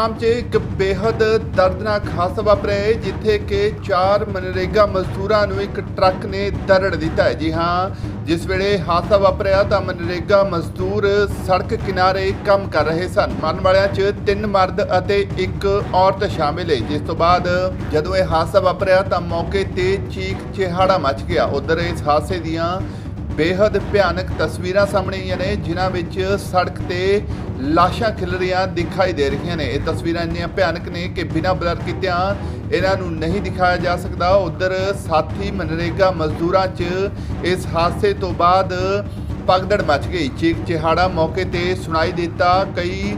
ਸੁਨਾਮ 'ਚ ਇੱਕ ਬੇहद ਦਰਦਨਾਕ ਹਾਦਸਾ ਵਾਪਰਿਆ ਹੈ, ਜਿੱਥੇ ਕਿ ਚਾਰ ਮਨਰੇਗਾ ਮਜ਼ਦੂਰਾਂ ਨੂੰ ਇੱਕ ਟਰੱਕ ਨੇ ਦਰੜ ਦਿੱਤਾ ਹੈ। ਜੀ ਹਾਂ, ਜਿਸ ਵੇਲੇ ਹਾਦਸਾ ਵਾਪਰਿਆ ਤਾਂ ਮਨਰੇਗਾ ਮਜ਼ਦੂਰ ਸੜਕ ਕਿਨਾਰੇ ਕੰਮ ਕਰ ਰਹੇ ਸਨ। ਮਰਨ ਵਾਲਿਆਂ 'ਚ ਤਿੰਨ ਮਰਦ ਅਤੇ ਇੱਕ ਔਰਤ ਸ਼ਾਮਿਲ ਹੈ। ਜਿਸ ਤੋਂ ਬਾਅਦ ਜਦੋਂ ਇਹ ਹਾਦਸਾ ਵਾਪਰਿਆ ਤਾਂ ਮੌਕੇ ਤੇ ਚੀਖ ਚਿਹਾੜਾ ਮਚ ਗਿਆ। ਉਧਰ ਇਸ ਹਾਦਸੇ ਦੀਆਂ ਬੇहद ਭਿਆਨਕ ਤਸਵੀਰਾਂ ਸਾਹਮਣੇ ਆਈਆਂ ਨੇ, ਜਿਨ੍ਹਾਂ ਵਿੱਚ ਸੜਕ ਤੇ ਲਾਸ਼ਾਂ ਖਿਲ ਰਹੀਆਂ ਦਿਖਾਈ ਦੇ ਰਹੀਆਂ ਨੇ। ਇਹ ਤਸਵੀਰਾਂ ਇੰਨੀਆਂ ਭਿਆਨਕ ਨੇ ਕਿ ਬਿਨਾਂ ਬਲਰ ਕੀਤਿਆਂ ਇਹਨਾਂ ਨੂੰ ਨਹੀਂ ਦਿਖਾਇਆ ਜਾ ਸਕਦਾ। ਉਧਰ ਸਾਥੀ ਮਨਰੇਗਾ ਮਜ਼ਦੂਰਾਂ 'ਚ ਇਸ ਹਾਦਸੇ ਤੋਂ ਬਾਅਦ ਪਗਦੜ ਮਚ ਗਈ। ਚੀਕ ਚਿਹਾੜਾ ਮੌਕੇ ਤੇ ਸੁਣਾਈ ਦਿੱਤਾ। ਕਈ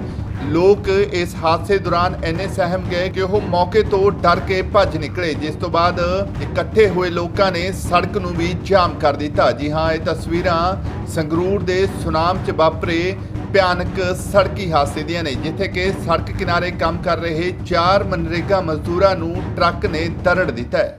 ਲੋਕ ਇਸ ਹਾਦਸੇ ਦੌਰਾਨ ਇੰਨੇ ਸਹਿਮ ਗਏ ਕਿ ਉਹ ਮੌਕੇ ਤੋਂ ਡਰ ਕੇ ਭੱਜ ਨਿਕਲੇ, ਜਿਸ ਤੋਂ ਬਾਅਦ ਇਕੱਠੇ ਹੋਏ ਲੋਕਾਂ ਨੇ ਸੜਕ ਨੂੰ ਵੀ ਜਾਮ ਕਰ ਦਿੱਤਾ। ਜੀ ਹਾਂ, ਇਹ ਤਸਵੀਰਾਂ ਸੰਗਰੂਰ ਦੇ ਸੁਨਾਮ 'ਚ ਵਾਪਰੇ ਭਿਆਨਕ ਸੜਕੀ ਹਾਦਸੇ ਦੀਆਂ ਨੇ, ਜਿੱਥੇ ਕਿ ਸੜਕ ਕਿਨਾਰੇ ਕੰਮ ਕਰ ਰਹੇ ਚਾਰ ਮਨਰੇਗਾ ਮਜ਼ਦੂਰਾਂ ਨੂੰ ਟਰੱਕ ਨੇ ਦਰੜ ਦਿੱਤਾ ਹੈ।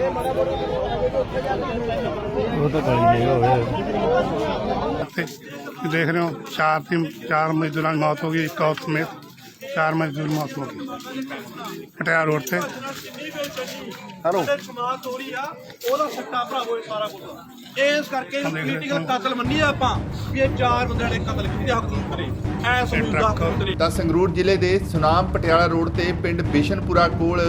ਉਹ ਤਾਂ ਕਰੀ ਨਹੀਂ ਹੋਵੇ ਦੇਖ ਰਹੇ ਹੋ? ਚਾਰ ਤਿੰਨ ਚਾਰ ਮਜ਼ਦੂਰਾਂ ਦੀ ਮੌਤ ਹੋ ਗਈ, ਇੱਕ ਔਰਤ ਸਮੇਤ। ਚਾਰ ਮਜ਼ਦੂਰ ਮੌਤ ਹੋ ਗਈ। ਪਟਿਆਲਾ ਰੋਡ ਤੇ। ਹੈਲੋ। ਸਮਾਜ ਚੋਰੀ ਆ ਉਹਦਾ ਸੱਟਾ ਭਰਾਵੋ ਇਹ ਸਾਰਾ ਕੁਝ ਇਸ ਕਰਕੇ ਹਾਂ। ਕਤਲ ਮੰਨੀਏ ਆਪਾਂ ਵੀ ਇਹ ਚਾਰ ਬੰਦਿਆਂ ਨੇ ਕਤਲ ਕੀਤੇ ਹੱਕ ਨੂੰ ਕਰੇ। ਐ ਸਬੂਤ ਦਾ ਸੰਗਰੂਰ ਜ਼ਿਲ੍ਹੇ ਦੇ ਸੁਨਾਮ ਪਟਿਆਲਾ ਰੋਡ ਤੇ ਪਿੰਡ ਬਿਸ਼ਨਪੁਰਾ ਕੋਲ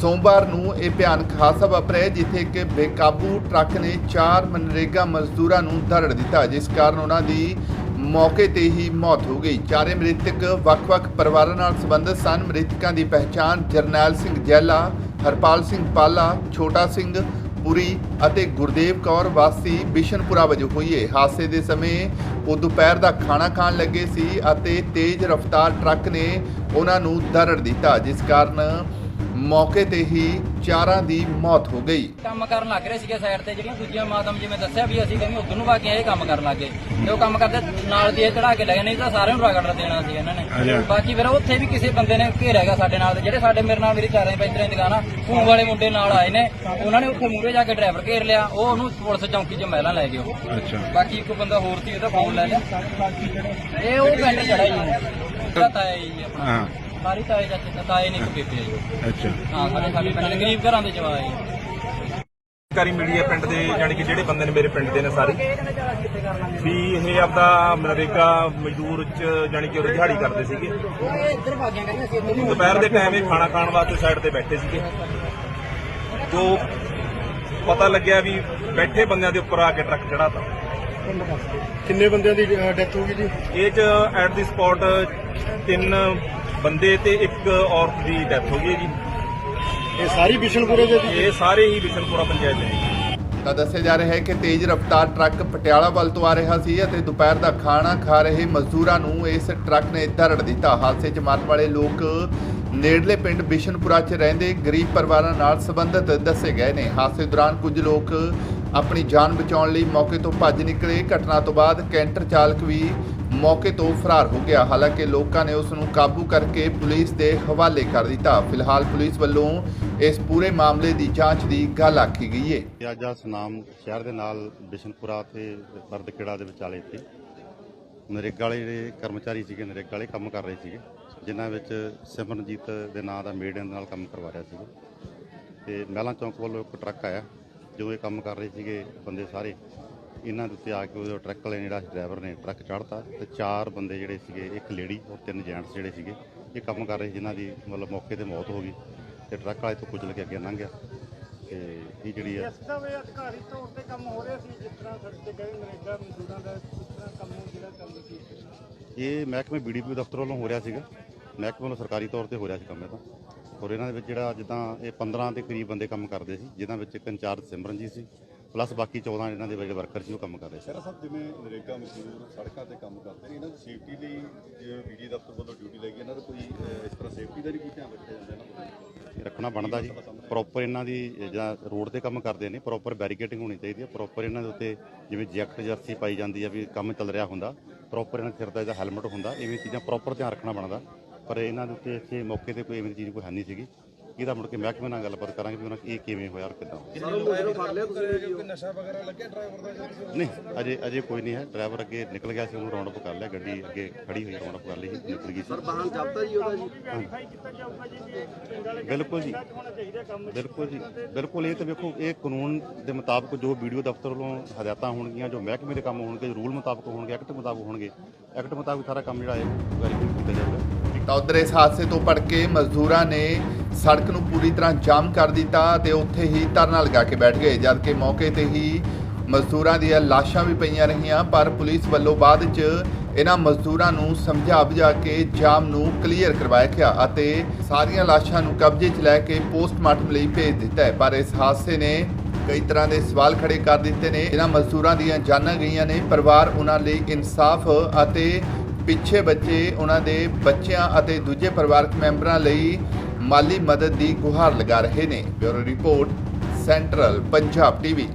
ਸੋਮਵਾਰ ਨੂੰ ਇਹ ਭਿਆਨਕ ਹਾਦਸਾ ਵਾਪਰਿਆ ਜਿੱਥੇ ਇੱਕ ਬੇਕਾਬੂ ਟਰੱਕ ਨੇ ਚਾਰ ਮਨਰੇਗਾ ਮਜ਼ਦੂਰਾਂ ਨੂੰ ਦਰੜ ਦਿੱਤਾ ਜਿਸ ਕਾਰਨ ਉਹਨਾਂ ਦੀ ਮੌਕੇ ਤੇ ਹੀ ਮੌਤ ਹੋ ਗਈ। ਚਾਰੇ ਮ੍ਰਿਤਕ ਵੱਖ-ਵੱਖ ਪਰਿਵਾਰਾਂ ਨਾਲ ਸੰਬੰਧਿਤ ਸਨ। ਮ੍ਰਿਤਕਾਂ ਦੀ ਪਹਿਚਾਣ ਜਰਨੈਲ ਸਿੰਘ ਜੈਲਾ, ਹਰਪਾਲ ਸਿੰਘ ਪਾਲਾ, ਛੋਟਾ ਸਿੰਘ ਪੁਰੀ ਅਤੇ ਗੁਰਦੇਵ ਕੌਰ ਵਾਸੀ ਬਿਸ਼ਨਪੁਰਾ ਵਜੋਂ ਹੋਈ ਹੈ ਹਾਦਸੇ ਦੇ ਸਮੇਂ ਉਹ ਦੁਪਹਿਰ ਦਾ ਖਾਣਾ ਖਾਣ ਲੱਗੇ ਸੀ ਅਤੇ ਤੇਜ਼ ਰਫ਼ਤਾਰ ਟਰੱਕ ਨੇ ਉਹਨਾਂ ਨੂੰ ਦਰੜ ਦਿੱਤਾ, ਜਿਸ ਕਾਰਨ ਮੌਕੇ ਤੇ ਹੀ ਚਾਰਾਂ ਦੀ ਮੌਤ ਹੋ ਗਈ। ਕੰਮ ਕਰਨ ਲੱਗ ਰਹੇ ਸੀਗੇ ਸਾਈਡ ਤੇ ਜਿਹੜੀਆਂ ਦੂਜੀਆਂ ਮਾਤਮ ਜਿਵੇਂ ਦੱਸਿਆ ਵੀ ਅਸੀਂ ਕਹਿੰਦੇ ਉਧਰ ਨੂੰ ਬਾਕੀ ਇਹ ਕੰਮ ਕਰਨ ਲੱਗੇ ਤੇ ਉਹ ਕੰਮ ਕਰਦੇ ਨਾਲ ਦੀ ਇਹ ਚੜਾ ਕੇ ਲੈ ਗਏ ਨਹੀਂ ਤਾਂ ਸਾਰਿਆਂ ਨੂੰ ਰਗੜ ਦੇਣਾ ਸੀ ਇਹਨਾਂ ਨੇ। ਬਾਕੀ ਫਿਰ ਉੱਥੇ ਵੀ ਕਿਸੇ ਬੰਦੇ ਨੇ ਘੇਰਿਆਗਾ ਸਾਡੇ ਨਾਲ ਜਿਹੜੇ ਸਾਡੇ ਮੇਰੇ ਨਾਲ ਮੇਰੀ ਚਾਰਾਂ ਪੈਂਤਰਾਂ ਦੀ ਦੁਕਾਨ ਆ ਵਾਲੇ ਮੁੰਡੇ ਨਾਲ ਆਏ ਨੇ। ਉਹਨਾਂ ਨੇ ਉੱਥੇ ਮੂਹਰੇ ਜਾ ਕੇ ਡਰਾਈਵਰ ਘੇਰ ਲਿਆ ਉਹ ਉਹਨੂੰ ਪੁਲਿਸ ਚੌਂਕੀ 'ਚ ਮਹਿਲਾ ਲੈ ਗਏ ਉਹ। ਅੱਛਾ। ਬਾਕੀ ਇੱਕ ਬੰਦਾ ਹੋਰ ਸੀ ਉਹਦਾ ਫੋਨ ਲੈ ਲਿਆ। ਇਹ ਉਹ ਪਿੰਡ ਚੜਾ ਜੀ ਉਹਦਾ ਤਾਇਆ ਜੀ ਆਪਣਾ। ਹਾਂ। ਸਾਰੀ ਤਾਏ ਚਾਚੇ ਦਾ ਤਾਏ ਨੇ ਇੱਕ ਬੇਬੇ ਆ ਜੀ। ਅੱਛਾ। ਹਾਂ ਸਾਡੇ ਸਾਡੇ ਪਿੰਡ ਦੇ ਗਰੀਬ ਘਰਾਂ ਦੇ ਜਵਾਏ ਜੀ। ਜਾਣਕਾਰੀ ਮਿਲੀ ਹੈ ਪਿੰਡ ਦੇ ਜਾਣੀ ਕਿ ਜਿਹੜੇ ਬੰਦੇ ਨੇ ਮੇਰੇ ਪਿੰਡ ਦੇ ਨੇ ਸਾਰੇ ਵੀ ਇਹ ਆਪਦਾ ਮਨਰੇਗਾ ਮਜ਼ਦੂਰ ਚ ਜਾਣੀ ਕਿ ਉਹ ਦਿਹਾੜੀ ਕਰਦੇ ਸੀਗੇ। ਦੁਪਹਿਰ ਦੇ ਟਾਈਮ ਇਹ ਖਾਣਾ ਖਾਣ ਵਾਸਤੇ ਸਾਈਡ ਤੇ ਬੈਠੇ ਸੀਗੇ। ਜੋ ਪਤਾ ਲੱਗਿਆ ਵੀ ਬੈਠੇ ਬੰਦਿਆਂ ਦੇ ਉੱਪਰ ਆ ਕੇ ਟਰੱਕ ਚੜਾਤਾ ਕਿੰਨੇ ਬੰਦਿਆਂ ਦੀ ਡੈਥ ਹੋ ਗਈ ਜੀ? ਇਹ ਚ ਐਟ ਦੀ ਸਪੌਟ ਤਿੰਨ ਬੰਦੇ ਤੇ ਇੱਕ ਔਰਤ ਦੀ ਡੈਥ ਹੋ ਗਈ ਹੈ ਜੀ। ਇਹ ਸਾਰੀ ਬਿਸ਼ਨਪੁਰੇ ਦੇ ਇਹ ਸਾਰੇ ਹੀ ਬਿਸ਼ਨਪੁਰਾ ਪੰਚਾਇਤ ਦੇ ਨੇ ਤਾਂ ਦੱਸਿਆ ਜਾ ਰਿਹਾ ਹੈ ਕਿ ਤੇਜ਼ ਰਫ਼ਤਾਰ ਟਰੱਕ ਪਟਿਆਲਾ ਵੱਲ ਤੋਂ ਆ ਰਿਹਾ ਸੀ ਅਤੇ ਦੁਪਹਿਰ ਦਾ ਖਾਣਾ ਖਾ ਰਹੇ ਮਜ਼ਦੂਰਾਂ ਨੂੰ ਇਸ ਟਰੱਕ ਨੇ ਦਰੜ ਦਿੱਤਾ। ਹਾਦਸੇ 'ਚ ਮਰਨ ਵਾਲੇ ਲੋਕ ਨੇੜਲੇ ਪਿੰਡ ਬਿਸ਼ਨਪੁਰਾ 'ਚ ਰਹਿੰਦੇ ਗਰੀਬ ਪਰਿਵਾਰਾਂ ਨਾਲ ਸੰਬੰਧਿਤ ਦੱਸੇ ਗਏ ਨੇ। ਹਾਦਸੇ ਦੌਰਾਨ ਕੁਝ ਲੋਕ ਆਪਣੀ ਜਾਨ ਬਚਾਉਣ ਲਈ ਮੌਕੇ ਤੋਂ ਭੱਜ ਨਿਕਲੇ। ਘਟਨਾ ਤੋਂ ਬਾਅਦ ਕੈਂਟਰ ਚਾਲਕ ਵੀ ਮੌਕੇ ਤੋਂ ਫਰਾਰ ਹੋ ਗਿਆ। ਹਾਲਾਂਕਿ ਲੋਕਾਂ ਨੇ ਉਸ ਨੂੰ ਕਾਬੂ ਕਰਕੇ ਪੁਲਿਸ ਦੇ ਹਵਾਲੇ ਕਰ ਦਿੱਤਾ। ਫਿਲਹਾਲ ਪੁਲਿਸ ਵੱਲੋਂ ਇਸ ਪੂਰੇ ਮਾਮਲੇ ਦੀ ਜਾਂਚ ਦੀ ਗੱਲ ਆਖੀ ਗਈ ਹੈ ਤੇ ਅੱਜ ਆ ਸੁਨਾਮ ਸ਼ਹਿਰ ਦੇ ਨਾਲ ਬਿਸ਼ਨਪੁਰਾ ਤੇ ਬਰਦਕਿੜਾ ਦੇ ਵਿਚਾਲੇ ਤੇ ਨਰੇਗਾ ਵਾਲੇ ਜਿਹੜੇ ਕਰਮਚਾਰੀ ਸੀਗੇ, ਨਰੇਗਾ ਵਾਲੇ ਕੰਮ ਕਰ ਰਹੇ ਸੀਗੇ, ਜਿਨ੍ਹਾਂ ਵਿੱਚ ਸਿਮਰਨਜੀਤ ਦੇ ਨਾਂ ਦਾ ਮੇਡਨ ਦੇ ਨਾਲ ਕੰਮ ਕਰਵਾ ਰਿਹਾ ਸੀਗਾ। ਤੇ ਮਹਿਲਾ ਚੌਂਕ ਵੱਲੋਂ ਇੱਕ ਟਰੱਕ ਆਇਆ, ਜੋ ਇਹ ਕੰਮ ਕਰ ਰਹੇ ਸੀਗੇ ਬੰਦੇ ਸਾਰੇ। ਇਹਨਾਂ ਦੇ ਉੱਤੇ ਆ ਕੇ ਉਹ ਟਰੱਕ ਵਾਲੇ ਜਿਹੜਾ ਡਰਾਈਵਰ ਨੇ ਟਰੱਕ ਚੜ੍ਹਤਾ ਤੇ ਚਾਰ ਬੰਦੇ ਜਿਹੜੇ ਸੀਗੇ ਇੱਕ ਲੇਡੀ ਔਰ ਤਿੰਨ ਜੈਂਟਸ ਜਿਹੜੇ ਸੀਗੇ ਇਹ ਕੰਮ ਕਰ ਰਹੇ ਸੀ। ਜਿਨ੍ਹਾਂ ਦੀ ਮਤਲਬ ਮੌਕੇ ਤੇ ਮੌਤ ਹੋ ਗਈ ਤੇ ਟਰੱਕ ਵਾਲੇ ਤੋਂ ਕੁਚਲ ਕੇ ਅੱਗੇ ਲੰਘ ਗਿਆ ਤੇ ਇਹ ਜਿਹੜੀ ਅਧਿਕਾਰੀ ਤੌਰ ਤੇ ਕੰਮ ਹੋ ਰਿਹਾ ਸੀ ਜਿਸ ਤਰ੍ਹਾਂ ਸੜਕ ਤੇ ਗਏ ਨਰੇਗਾ ਮਜ਼ਦੂਰਾਂ ਦਾ ਇਸ ਤਰ੍ਹਾਂ ਕੰਮ ਜਿਹੜਾ ਕੰਮ ਸੀ ਇਹ ਮਹਿਕਮੇ ਬੀਡੀਪੀ ਦਫ਼ਤਰ ਵੱਲੋਂ ਹੋ ਰਿਹਾ ਸੀਗਾ। ਮਹਿਕਮੇ ਵੱਲੋਂ ਸਰਕਾਰੀ ਤੌਰ ਤੇ ਹੋ ਰਿਹਾ ਸੀ ਕੰਮ ਇਹ ਤਾਂ। ਔਰ ਇਹਨਾਂ ਦੇ ਵਿੱਚ ਜਿਹੜਾ ਜਿੱਦਾਂ ਇਹ 15 ਦੇ ਕਰੀਬ ਬੰਦੇ ਕੰਮ ਕਰਦੇ ਸੀ ਜਿਨ੍ਹਾਂ ਵਿੱਚ ਇੱਕ ਇੰਚਾਰਜ ਸਿਮਰਨ ਜੀ ਸੀ ਪਲੱਸ ਬਾਕੀ 14 ਇਹਨਾਂ ਦੇ ਜਿਹੜੇ ਵਰਕਰ ਸੀ ਉਹ ਕੰਮ ਕਰ ਰਹੇ ਸੀ। ਸਰ ਸਾਹਿਬ ਜਿਵੇਂ ਨਰੇਗਾ ਮਜ਼ਦੂਰ ਸੜਕਾਂ ਤੇ ਕੰਮ ਕਰਦੇ ਨੇ ਇਹਨਾਂ ਦੀ ਸੇਫਟੀ ਲਈ ਜਿਵੇਂ ਬੀਡੀ ਦਫ਼ਤਰ ਵੱਲੋਂ ਡਿਊਟੀ ਲੱਗੀ ਇਹਨਾਂ ਦਾ ਕੋਈ ਅਹ, ਇਸ ਤਰ੍ਹਾਂ ਸੇਫਟੀ ਦਾ ਨਹੀਂ ਕੋਈ ਧਿਆਨ ਰੱਖਿਆ ਜਾਂਦਾ ਇਹਨਾਂ ਇਹ ਰੱਖਣਾ ਬਣਦਾ ਜੀ। ਪ੍ਰੋਪਰ ਇਹਨਾਂ ਦੀ ਜਿਹੜਾ ਰੋਡ ਤੇ ਕੰਮ ਕਰਦੇ ਨੇ ਪ੍ਰੋਪਰ ਬੈਰੀਕੇਡਿੰਗ ਹੋਣੀ ਚਾਹੀਦੀ ਹੈ। ਪ੍ਰੋਪਰ ਇਹਨਾਂ ਦੇ ਉੱਤੇ ਜਿਵੇਂ ਜੈਕਟ ਜਰਸੀ ਪਾਈ ਜਾਂਦੀ ਹੈ ਵੀ ਕੰਮ ਚੱਲ ਰਿਹਾ ਹੁੰਦਾ ਪ੍ਰੋਪਰ ਇਹਨਾਂ ਦੇ ਸਿਰ ਦਾ ਇਹਦਾ ਹੈਲਮਟ ਹੁੰਦਾ ਇਵੇਂ ਚੀਜ਼ਾਂ ਪ੍ਰੋਪਰ ਧਿਆਨ ਰੱਖਣਾ ਬਣਦਾ। ਪਰ ਇਹਨਾਂ ਦੇ ਉੱਤੇ ਇੱਥੇ ਮੌਕੇ ਤੇ ਕੋਈ ਐਵੇਂ ਦੀ ਚੀਜ਼ ਕੋਈ ਹੈ ਨਹੀਂ ਸੀਗੀ। ਇਹਦਾ ਮੁੜ ਕੇ ਮਹਿਕਮੇ ਨਾਲ ਗੱਲਬਾਤ ਕਰਾਂਗੇ ਵੀ ਉਹਨਾਂ ਇਹ ਕਿਵੇਂ ਹੋਇਆ ਔਰ ਕਿੱਦਾਂ ਨਹੀਂ ਅਜੇ ਅਜੇ ਕੋਈ ਨਹੀਂ ਹੈ। ਡਰਾਈਵਰ ਅੱਗੇ ਨਿਕਲ ਗਿਆ ਸੀ ਉਹਨੂੰ ਰਾਉਂਡ ਅਪ ਕਰ ਲਿਆ ਗੱਡੀ ਅੱਗੇ ਖੜੀ ਹੋਈ ਰਾਉਂਡ ਅਪ ਕਰ ਲਈ ਸੀ ਨਿਕਲ ਗਈ ਸੀ। ਸਰ ਵਾਹਨ ਜ਼ਬਤਾ ਜੀ ਉਹਦਾ ਜੀ? ਕੀਤਾ ਜਾਊਗਾ ਜੀ ਕਿ ਪਿੰਡ ਵਾਲੇ ਬਿਲਕੁਲ ਜੀ। ਹੋਣਾ ਚਾਹੀਦਾ ਕੰਮ ਬਿਲਕੁਲ ਜੀ। ਬਿਲਕੁਲ ਇਹ ਤਾਂ ਵੇਖੋ ਇਹ ਕਾਨੂੰਨ ਦੇ ਮੁਤਾਬਕ ਜੋ ਵੀਡੀਓ ਦਫ਼ਤਰ ਵੱਲੋਂ ਹਦਾਇਤਾਂ ਹੋਣਗੀਆਂ ਜੋ ਮਹਿਕਮੇ ਦੇ ਕੰਮ ਹੋਣਗੇ ਰੂਲ ਮੁਤਾਬਕ ਹੋਣਗੇ ਐਕਟ ਮੁਤਾਬਕ ਹੋਣਗੇ ਐਕਟ ਮੁਤਾਬਕ ਸਾਰਾ ਕੰਮ ਜਿਹੜਾ ਹੈ ਵੈਰੀਫਾਈ ਕੀਤਾ ਜਾਊਗਾ। ਤਾਂ ਉਧਰ ਇਸ ਹਾਦਸੇ ਤੋਂ ਭੜ ਕੇ ਮਜ਼ਦੂਰਾਂ ਨੇ ਸੜਕ ਨੂੰ ਪੂਰੀ ਤਰ੍ਹਾਂ ਜਾਮ ਕਰ ਦਿੱਤਾ ਤੇ ਉੱਥੇ ਹੀ ਧਰਨਾ ਲਗਾ ਕੇ ਬੈਠ ਗਏ, ਜਦਕਿ ਮੌਕੇ ਤੇ ਹੀ ਮਜ਼ਦੂਰਾਂ ਦੀਆਂ ਲਾਸ਼ਾਂ ਵੀ ਪਈਆਂ ਰਹੀਆਂ, ਪਰ ਪੁਲਿਸ ਵੱਲੋਂ ਬਾਅਦ 'ਚ ਇਹਨਾਂ ਮਜ਼ਦੂਰਾਂ ਨੂੰ ਸਮਝਾ ਬੁਝਾ ਕੇ ਜਾਮ ਨੂੰ ਕਲੀਅਰ ਕਰਵਾਇਆ ਗਿਆ ਅਤੇ ਸਾਰੀਆਂ ਲਾਸ਼ਾਂ ਨੂੰ ਕਬਜ਼ੇ 'ਚ ਲੈ ਕੇ ਪੋਸਟਮਾਰਟਮ ਲਈ ਭੇਜ ਦਿੱਤਾ ਹੈ। ਪਰ ਇਸ ਹਾਦਸੇ ਨੇ ਕਈ ਤਰ੍ਹਾਂ ਦੇ ਸਵਾਲ ਖੜੇ ਕਰ ਦਿੱਤੇ ਨੇ। ਇਹਨਾਂ ਮਜ਼ਦੂਰਾਂ ਦੀਆਂ ਜਾਨਾਂ ਗਈਆਂ ਨੇ। ਪਰਿਵਾਰ ਉਹਨਾਂ ਲਈ ਇਨਸਾਫ ਅਤੇ ਪਿੱਛੇ ਬੱਚੇ ਉਹਨਾਂ ਦੇ ਬੱਚਿਆਂ ਅਤੇ ਦੂਜੇ ਪਰਿਵਾਰਕ ਮੈਂਬਰਾਂ ਲਈ ਮਾਲੀ ਮਦਦ ਦੀ ਗੁਹਾਰ ਲਗਾ ਰਹੇ ਨੇ। Bureau report central Punjab TV.